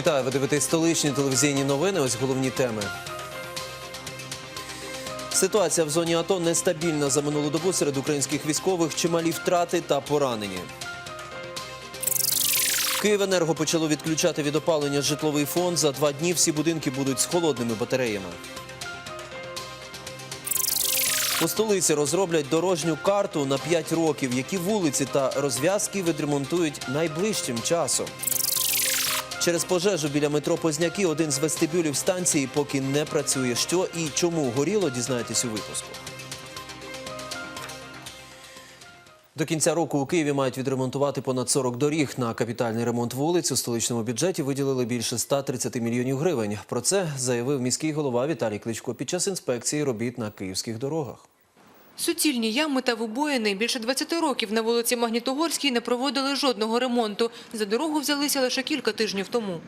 Вітаю, ви дивитесь столичні телевізійні новини. Ось головні теми. Ситуація в зоні АТО нестабільна за минулу добу серед українських військових, чималі втрати та поранені. Київенерго почало відключати від опалення житловий фонд. За два дні всі будинки будуть з холодними батареями. У столиці розроблять дорожню карту на 5 років, які вулиці та розв'язки відремонтують найближчим часом. Через пожежу біля метро Позняки один з вестибюлів станції поки не працює. Що і чому горіло, дізнаєтесь у випуску. До кінця року у Києві мають відремонтувати понад 40 доріг. На капітальний ремонт вулиць у столичному бюджеті виділили більше 130 мільйонів гривень. Про це заявив міський голова Віталій Кличко під час інспекції робіт на київських дорогах. Суцільні ями та вибоїни більше 20 років на вулиці Магнітогорській не проводили жодного ремонту. За дорогу взялися лише кілька тижнів тому.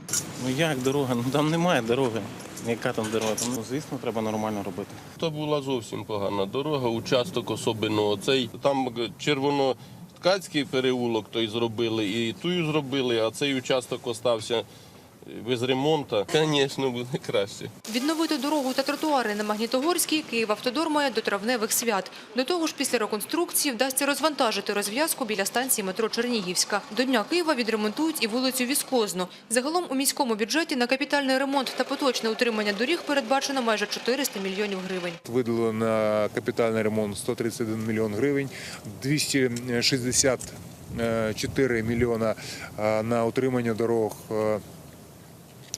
Ну як дорога? Ну там немає дороги. Яка там дорога? Там, ну, звісно, треба нормально робити. То була зовсім погана дорога, участок особливо оцей. Там червоноткацький переулок той зробили, і тую зробили, а цей участок остався без ремонту. Звісно, буде краще. Відновити дорогу та тротуари на Магнітогорській Київавтодор має до травневих свят. До того ж, після реконструкції вдасться розвантажити розв'язку біля станції метро Чернігівська. До Дня Києва відремонтують і вулицю Віскозну. Загалом у міському бюджеті на капітальний ремонт та поточне утримання доріг передбачено майже 400 мільйонів гривень. Виділено на капітальний ремонт 131 мільйон гривень, 264 мільйона е, на утримання дорог е, е,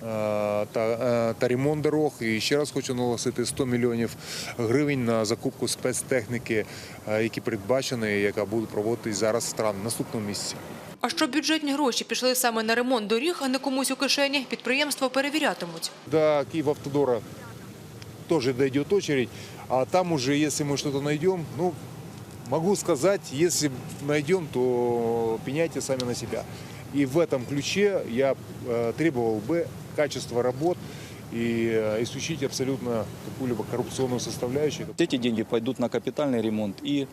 та, е, та ремонт дорог. І ще раз хочу наголосити 100 мільйонів гривень на закупку спецтехніки, е, які передбачені, яка буде проводитись зараз в стран наступному місяці. А щоб бюджетні гроші пішли саме на ремонт доріг, а не комусь у кишені, підприємство перевірятимуть. До Киевавтодора тоже дойдет очередь, а там уже, если мы что-то найдем, ну, могу сказать, если найдем, то пеняйте сами на себя. И в этом ключе я э, требовал бы качества работ и э, исключить абсолютно какую-либо коррупционную составляющую. Эти деньги пойдут на капитальный ремонт и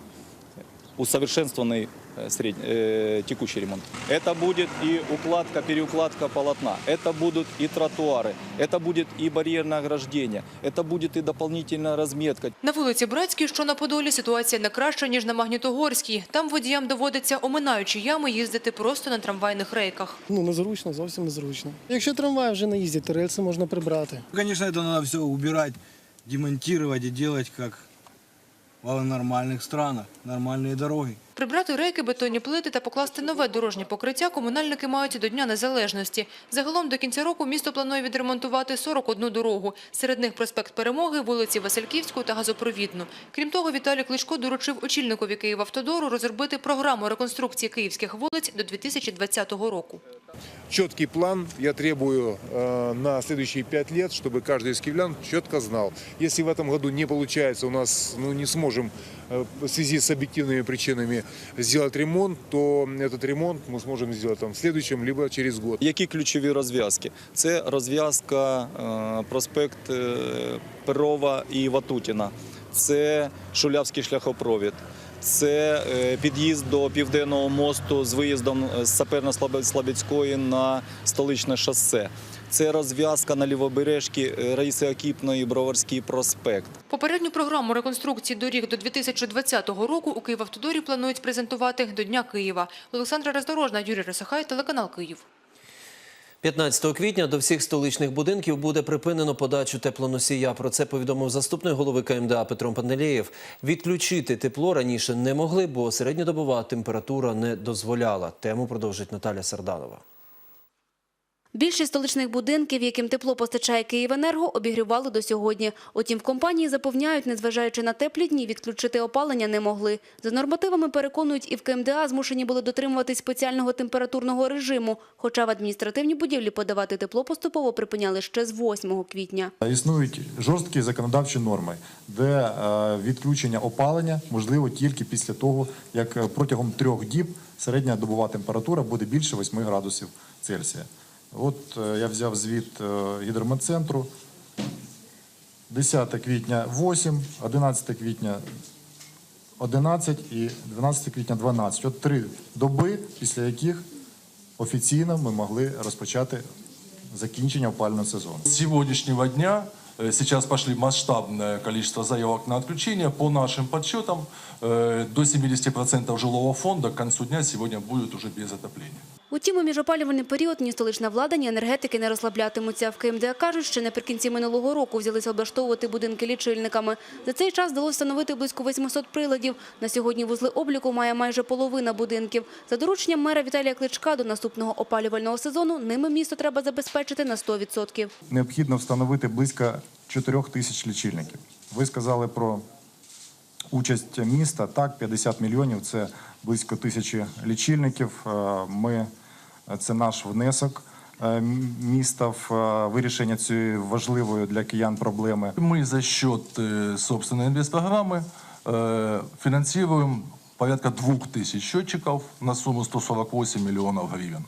усовершенствованный э, сред- э, текущий ремонт. Это будет и укладка, переукладка полотна, это будут и тротуары, это будет и барьерное ограждение, это будет и дополнительная разметка. На вулиці Братській, що на Подолі, ситуація не краща, ніж на Магнітогорській. Там водіям доводиться, оминаючи ями, їздити просто на трамвайних рейках. Ну, незручно, зовсім незручно. Якщо трамвай вже не їздить, то рельси можна прибрати. Конечно, это надо все убирать, демонтировать и делать как в нормальных странах, нормальные дороги. Прибрати рейки, бетонні плити та покласти нове дорожнє покриття комунальники мають до Дня Незалежності. Загалом до кінця року місто планує відремонтувати 41 дорогу. Серед них проспект Перемоги, вулиці Васильківську та Газопровідну. Крім того, Віталій Кличко доручив очільникові Київавтодору розробити програму реконструкції київських вулиць до 2020 року. Четкий план я требую э, на следующие пять лет, чтобы каждый из киевлян четко знал. Если в этом году не получается, у нас ну, не сможем э, в связи с объективными причинами сделать ремонт, то этот ремонт мы сможем сделать там, в следующем, либо через год. Які ключові розв'язки? Це розв'язка е, проспект е, Перова і Ватутіна, це Шулявський шляхопровід, це е, під'їзд до Південного мосту з виїздом з Саперно-Слобідської на столичне шосе. Це розв'язка на лівобережці е, Раїси Окіпної, Броварський проспект. Попередню програму реконструкції доріг до 2020 року у Київавтодорі планують презентувати до Дня Києва. Олександра Роздорожна, Юрій Росахай, телеканал Київ. 15 квітня до всіх столичних будинків буде припинено подачу теплоносія. Про це повідомив заступник голови КМДА Петро Панелєєв. Відключити тепло раніше не могли, бо середньодобова температура не дозволяла. Тему продовжить Наталя Сарданова. Більшість столичних будинків, яким тепло постачає Київенерго, обігрівали до сьогодні. Утім, в компанії запевняють, незважаючи на теплі дні, відключити опалення не могли. За нормативами переконують, і в КМДА змушені були дотримуватись спеціального температурного режиму, хоча в адміністративні будівлі подавати тепло поступово припиняли ще з 8 квітня. Існують жорсткі законодавчі норми, де е, відключення опалення можливо тільки після того, як е, протягом трьох діб середня добова температура буде більше 8 градусів Цельсія. От е, я взяв звіт е, гідрометцентру. 10 квітня 8, 11 квітня 11 і 12 квітня 12. От три доби, після яких офіційно ми могли розпочати закінчення опалювального сезону. С сегодняшнего дня э, сейчас пошли масштабное количество заявок на отключение. По нашим подсчетам, до 70% жилого фонда к концу дня сегодня будет уже без отопления. Утім, у міжопалювальний період ні столична влада, ні енергетики не розслаблятимуться. В КМДА кажуть, що наприкінці минулого року взялися облаштовувати будинки лічильниками. За цей час вдалося встановити близько 800 приладів. На сьогодні вузли обліку має майже половина будинків. За дорученням мера Віталія Кличка до наступного опалювального сезону ними місто треба забезпечити на 100%. Необхідно встановити близько 4 тисяч лічильників. Ви сказали про участь міста. Так, 50 мільйонів це близько тисячі лічильників. Е, Ми це наш внесок е, м- міста в е, вирішення цієї важливої для киян проблеми. Мы за счет э, собственной инвестпрограммы э, финансируем порядка 2000 счетчиков на сумму 148 миллионов гривен.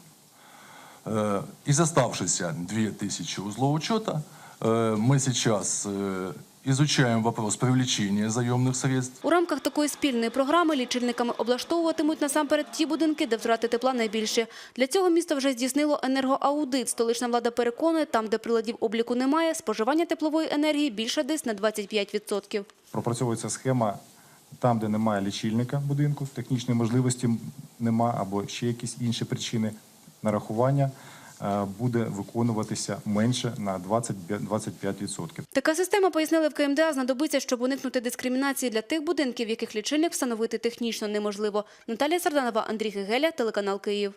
Э, Из оставшихся 2000 узлов учета э, мы сейчас э, изучаем вопрос привлечения заемных средств. У рамках такої спільної програми лічильниками облаштовуватимуть насамперед ті будинки, де втрати тепла найбільші. Для цього місто вже здійснило енергоаудит. Столична влада переконує, там, де приладів обліку немає, споживання теплової енергії більше десь на 25%. Пропрацьовується схема там, де немає лічильника будинку, технічної можливості нема або ще якісь інші причини нарахування буде виконуватися менше на 20 25%. Така система, пояснили в КМДА, знадобиться, щоб уникнути дискримінації для тих будинків, в яких лічильник встановити технічно неможливо. Наталія Сарданова, Андрій Гегеля, телеканал Київ.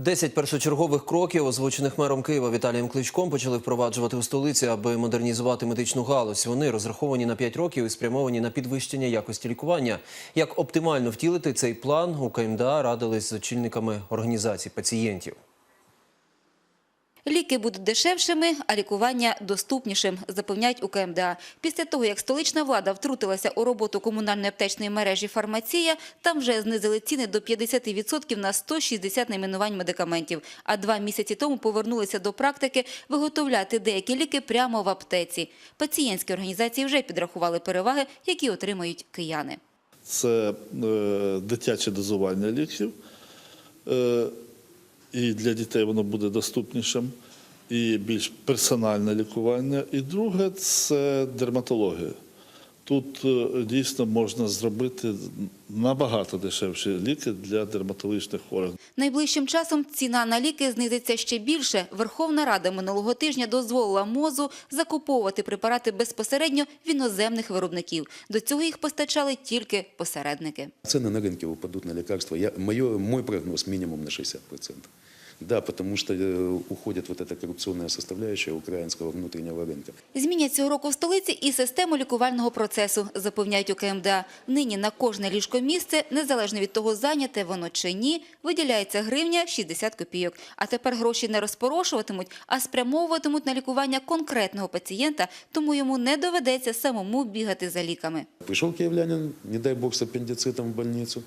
Десять першочергових кроків, озвучених мером Києва Віталієм Кличком, почали впроваджувати у столиці, аби модернізувати медичну галузь. Вони розраховані на 5 років і спрямовані на підвищення якості лікування. Як оптимально втілити цей план, у КМДА радились з очільниками організацій пацієнтів. Ліки будуть дешевшими, а лікування доступнішим, запевняють у КМДА. Після того, як столична влада втрутилася у роботу комунальної аптечної мережі «Фармація», там вже знизили ціни до 50% на 160 найменувань медикаментів. А два місяці тому повернулися до практики виготовляти деякі ліки прямо в аптеці. Пацієнтські організації вже підрахували переваги, які отримають кияни. це е, дитяче дозування ліків. І для дітей воно буде доступнішим, і більш персональне лікування. І друге це дерматологія. Тут е, дійсно можна зробити набагато дешевші ліки для дерматологічних хворих. Найближчим часом ціна на ліки знизиться ще більше. Верховна Рада минулого тижня дозволила МОЗу закуповувати препарати безпосередньо в іноземних виробників. До цього їх постачали тільки посередники. Цены на рынке упадут на лекарства. Я, моё, мой прогноз минимум на 60%. Да, потому что э, уходит вот эта коррупционная составляющая украинского внутреннего рынка. Змінять цього року в столиці і систему лікувального процесу, запевняють у КМДА. Нині на кожне ліжкомісце, незалежно від того, зайняте воно чи ні, виділяється гривня 60 копійок. А тепер гроші не розпорошуватимуть, а спрямовуватимуть на лікування конкретного пацієнта, тому йому не доведеться самому бігати за ліками. Пришел киевлянин, не дай бог, с аппендицитом в больницу.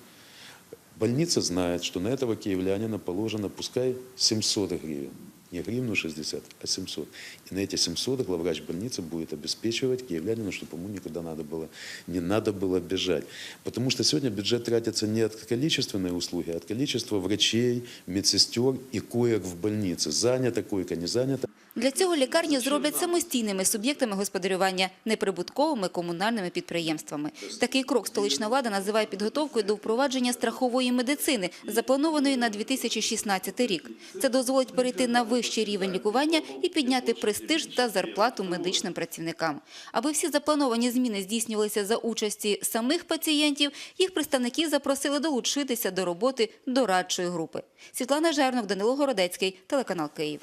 Больница знает, что на этого киевлянина положено, пускай 700 гривен. Не гривну 60, а 700. И на эти 700 главврач больницы будет обеспечивать киевлянину, чтобы ему никуда надо было, не надо было бежать. Потому что сегодня бюджет тратится не от количественной услуги, а от количества врачей, медсестер и коек в больнице. Занята койка, не занята. Для цього лікарні зроблять самостійними суб'єктами господарювання, неприбутковими комунальними підприємствами. Такий крок столична влада називає підготовкою до впровадження страхової медицини, запланованої на 2016 рік. Це дозволить перейти на вищий рівень лікування і підняти престиж та зарплату медичним працівникам. Аби всі заплановані зміни здійснювалися за участі самих пацієнтів, їх представники запросили долучитися до роботи дорадчої групи. Світлана Жернок, Данило Городецький, телеканал Київ.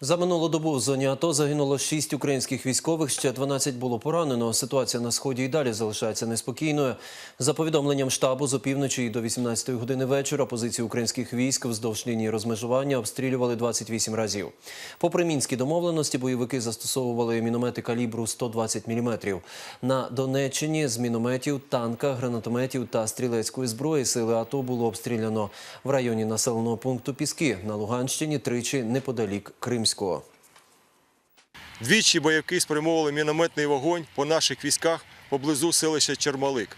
За минулу добу в зоні АТО загинуло 6 українських військових, ще 12 було поранено. Ситуація на сході і далі залишається неспокійною. За повідомленням штабу, з опівночі і до 18 години вечора позиції українських військ вздовж лінії розмежування обстрілювали 28 разів. Попри мінські домовленості, бойовики застосовували міномети калібру 120 мм. На Донеччині з мінометів, танка, гранатометів та стрілецької зброї сили АТО було обстріляно в районі населеного пункту Піски. На Луганщині тричі неподалік Кримського. Двічі бойовики спрямовували мінометний вогонь по наших військах поблизу селища Чермалик.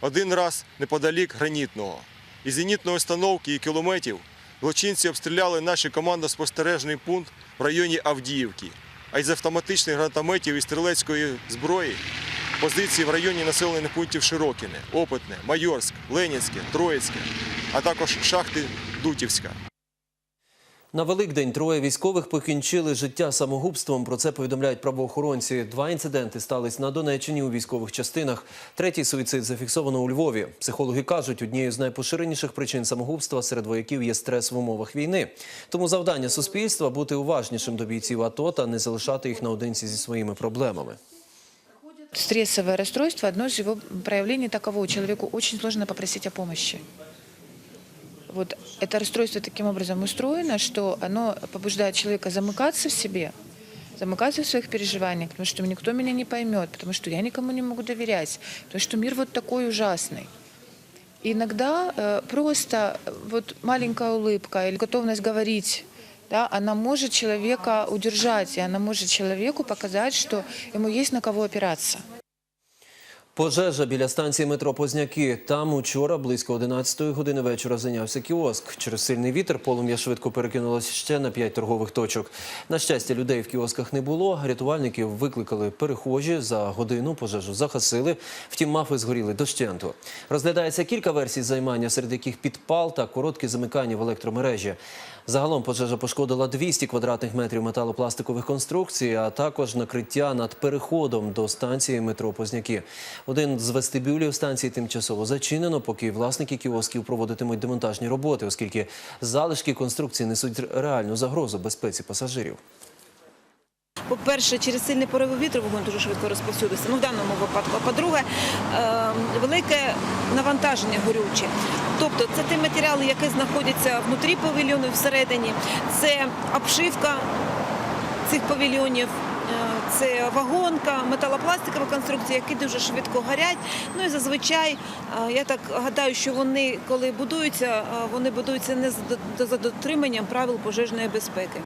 Один раз неподалік Гранітного. із зенітної установки і кілометрів злочинці обстріляли наш командно-спостережний пункт в районі Авдіївки, а із автоматичних гранатометів і стрілецької зброї позиції в районі населених пунктів Широкіне, Опитне, Майорськ, Ленінське, Троїцьке, а також шахти Дутівська. На Великдень троє військових покінчили життя самогубством. Про це повідомляють правоохоронці. Два інциденти стались на Донеччині у військових частинах. Третій суїцид зафіксовано у Львові. Психологи кажуть, однією з найпоширеніших причин самогубства серед вояків є стрес в умовах війни. Тому завдання суспільства бути уважнішим до бійців АТО та не залишати їх наодинці зі своїми проблемами. Стрессовое расстройство – одно из его проявлений такового. Человеку очень сложно попросить о помощи Вот это расстройство таким образом устроено, что оно побуждает человека замыкаться в себе, замыкаться в своих переживаниях, потому что никто меня не поймет, потому что я никому не могу доверять, потому что мир вот такой ужасный. И иногда э, просто э, вот маленькая улыбка или готовность говорить, да, она может человека удержать, и она может человеку показать, что ему есть на кого опираться. Пожежа біля станції метро Позняки. Там учора близько 11 години вечора зайнявся кіоск. Через сильний вітер полум'я швидко перекинулося ще на п'ять торгових точок. На щастя, людей в кіосках не було. Рятувальників викликали перехожі. За годину пожежу захасили. Втім, мафи згоріли дощенту. Розглядається кілька версій займання, серед яких підпал та короткі замикання в електромережі. Загалом пожежа пошкодила 200 квадратних метрів металопластикових конструкцій, а також накриття над переходом до станції метро Позняки. Один з вестибюлів станції тимчасово зачинено, поки власники кіосків проводитимуть демонтажні роботи, оскільки залишки конструкції несуть реальну загрозу безпеці пасажирів. По-перше, через сильний пориви вітру вогонь дуже швидко розповсюдився. Ну, в даному випадку. А по-друге, е, велике навантаження горюче. Тобто це ті матеріали, які знаходяться внутрі павільйону всередині, це обшивка цих павільйонів. е, Це вагонка, металопластикова конструкція, які дуже швидко горять. Ну і зазвичай, е, я так гадаю, що вони, коли будуються, е, вони будуються не за дотриманням правил пожежної безпеки.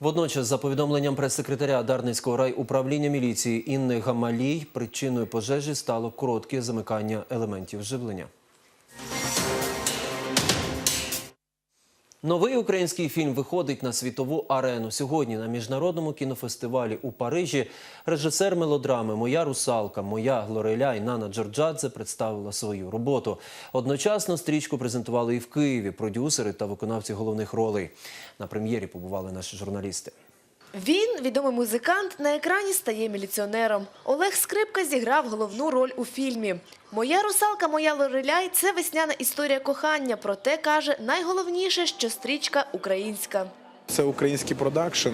Водночас, за повідомленням прес-секретаря Дарницького райуправління міліції Інни Гамалій, причиною пожежі стало коротке замикання елементів живлення. Новий український фільм виходить на світову арену. Сьогодні на міжнародному кінофестивалі у Парижі режисер мелодрами Моя русалка, моя Глореля і Нана Джорджадзе представила свою роботу. Одночасно стрічку презентували і в Києві продюсери та виконавці головних ролей. На прем'єрі побували наші журналісти. Він, відомий музикант, на екрані стає міліціонером. Олег Скрипка зіграв головну роль у фільмі. Моя русалка, моя лореляй це весняна історія кохання. Проте каже, найголовніше, що стрічка українська. Це український продакшн,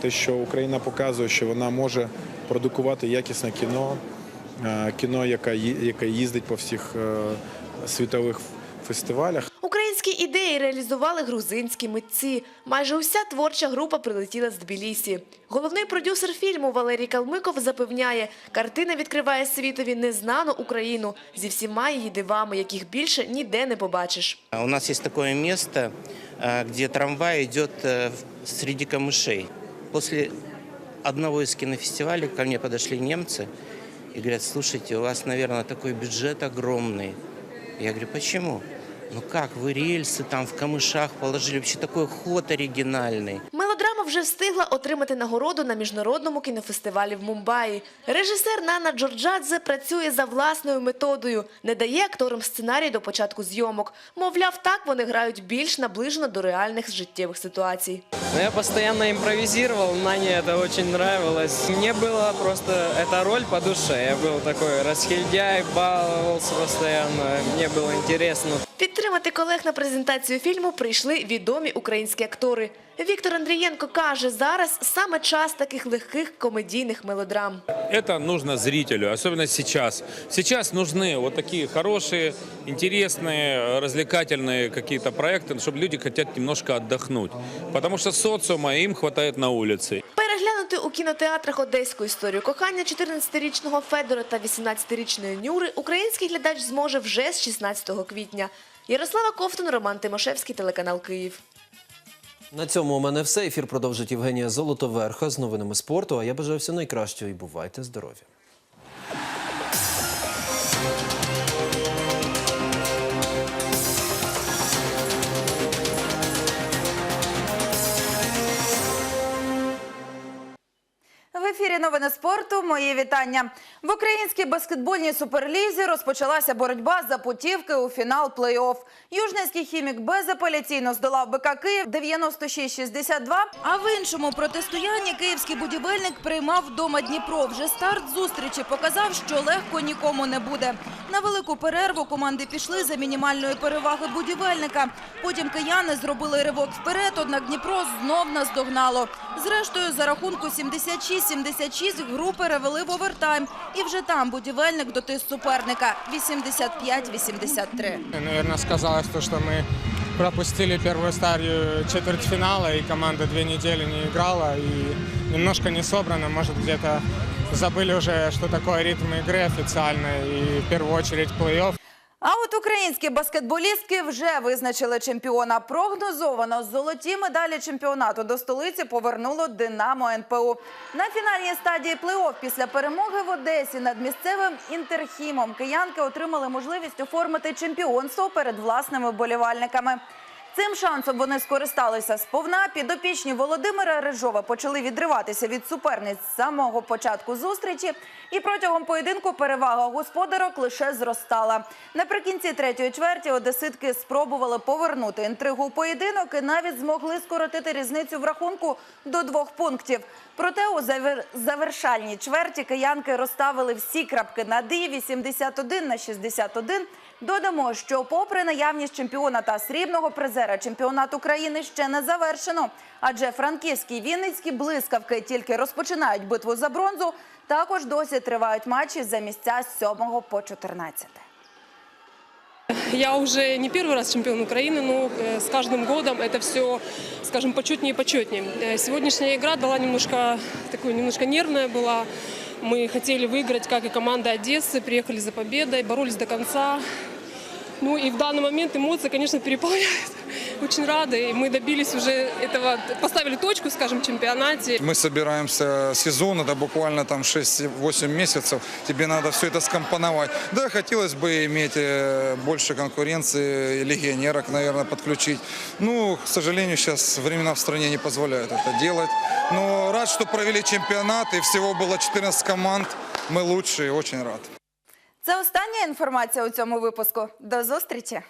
те, що Україна показує, що вона може продукувати якісне кіно, е, кіно, яке їздить по всіх е, світових фестивалях. Українські ідеї реалізували грузинські митці. Майже уся творча група прилетіла з Тбілісі. Головний продюсер фільму Валерій Калмиков запевняє, картина відкриває світові незнану Україну зі всіма її дивами, яких більше ніде не побачиш. У нас есть такое место, э, где трамвай идет э, в- среди камышей. После одного из кинофестивалей ко мне подошли немцы и говорят, слушайте, у вас, наверное, такой бюджет огромный. Я говорю, почему? Ну как, вы рельсы там в камышах положили, вообще такой ход оригинальный. Мелодрама вже встигла отримати нагороду на міжнародному кінофестивалі в Мумбаї. Режисер Нана Джорджадзе працює за власною методою, не дає акторам сценарій до початку зйомок. Мовляв, так вони грають більш наближено до реальних життєвих ситуацій. Ну, я постоянно импровизировал, Нане это очень нравилось. Мне было просто эта роль по душе. Я был такой расхильдяй, баловался постоянно. Мне было интересно. Підтримати колег на презентацію фільму прийшли відомі українські актори. Віктор Андрієнко каже, зараз саме час таких легких комедійних мелодрам. Это нужно зрителю, особенно сейчас. Сейчас нужны вот такие хорошие, интересные, развлекательные какие-то проекты, чтобы люди хотят немножко отдохнуть. Потому что социума им хватает на улице. Переглянути у кінотеатрах одеську історію кохання 14-річного Федора та 18-річної Нюри український глядач зможе вже з 16 квітня. Ярослава Ковтун, Роман Тимошевський, телеканал Київ. На цьому у мене все. Ефір продовжить Євгенія Золотоверха з новинами спорту. А я бажаю все найкращого і бувайте здорові. Новини спорту. Мої вітання. В українській баскетбольній суперлізі розпочалася боротьба за путівки у фінал плей-офф. Южненський хімік безапеляційно здолав БК Київ 96-62. А в іншому протистоянні київський будівельник приймав вдома Дніпро. Вже старт зустрічі показав, що легко нікому не буде. На велику перерву команди пішли за мінімальної переваги будівельника. Потім кияни зробили ривок вперед, однак Дніпро знов наздогнало. Зрештою, за рахунку 76-76 гру перевели в овертайм. І вже там будівельник дотис суперника 85-83. Наверное, сказалось то, что мы пропустили первую стадию четвертьфинала, и команда две недели не играла, и немножко не собрана, может, где-то забыли уже, что такое ритм игры официально, и в первую очередь плей-офф. А от українські баскетболістки вже визначили чемпіона. Прогнозовано золоті медалі чемпіонату до столиці повернуло Динамо НПУ. На фінальній стадії плей-офф після перемоги в Одесі над місцевим інтерхімом киянки отримали можливість оформити чемпіонство перед власними вболівальниками. Цим шансом вони скористалися сповна. Підопічні Володимира Рижова почали відриватися від суперниць з самого початку зустрічі. І протягом поєдинку перевага господарок лише зростала. Наприкінці третьої чверті одеситки спробували повернути інтригу у поєдинок і навіть змогли скоротити різницю в рахунку до двох пунктів. Проте у завер- завершальній чверті киянки розставили всі крапки над «і» 81 на 61. Додамо, що попри наявність чемпіона та срібного призера чемпіонат України ще не завершено. Адже франківські і вінницькі блискавки тільки розпочинають битву за бронзу. Також досі тривають матчі за місця з 7 по 14. Я уже не первый раз чемпион Украины, но э, с каждым годом это все, скажем, почетнее и почетнее. Э, Сегодняшняя игра дала немножко, такую немножко нервная была. Мы хотели выиграть, как и команда Одессы, приехали за победой, боролись до конца. Ну и в данный момент эмоции, конечно, переполняют. Очень рады, и мы добились уже этого, поставили точку, скажем, в чемпионате. Мы собираемся сезон, это буквально там 6-8 месяцев. Тебе надо все это скомпоновать. Да, хотелось бы иметь э, больше конкуренции, легионерок, наверное, подключить. Ну, к сожалению, сейчас времена в стране не позволяют это делать. Но рад, что провели чемпионат, и всего было 14 команд. Мы лучшие, очень рад. Це остання інформація у цьому випуску. До зустрічі.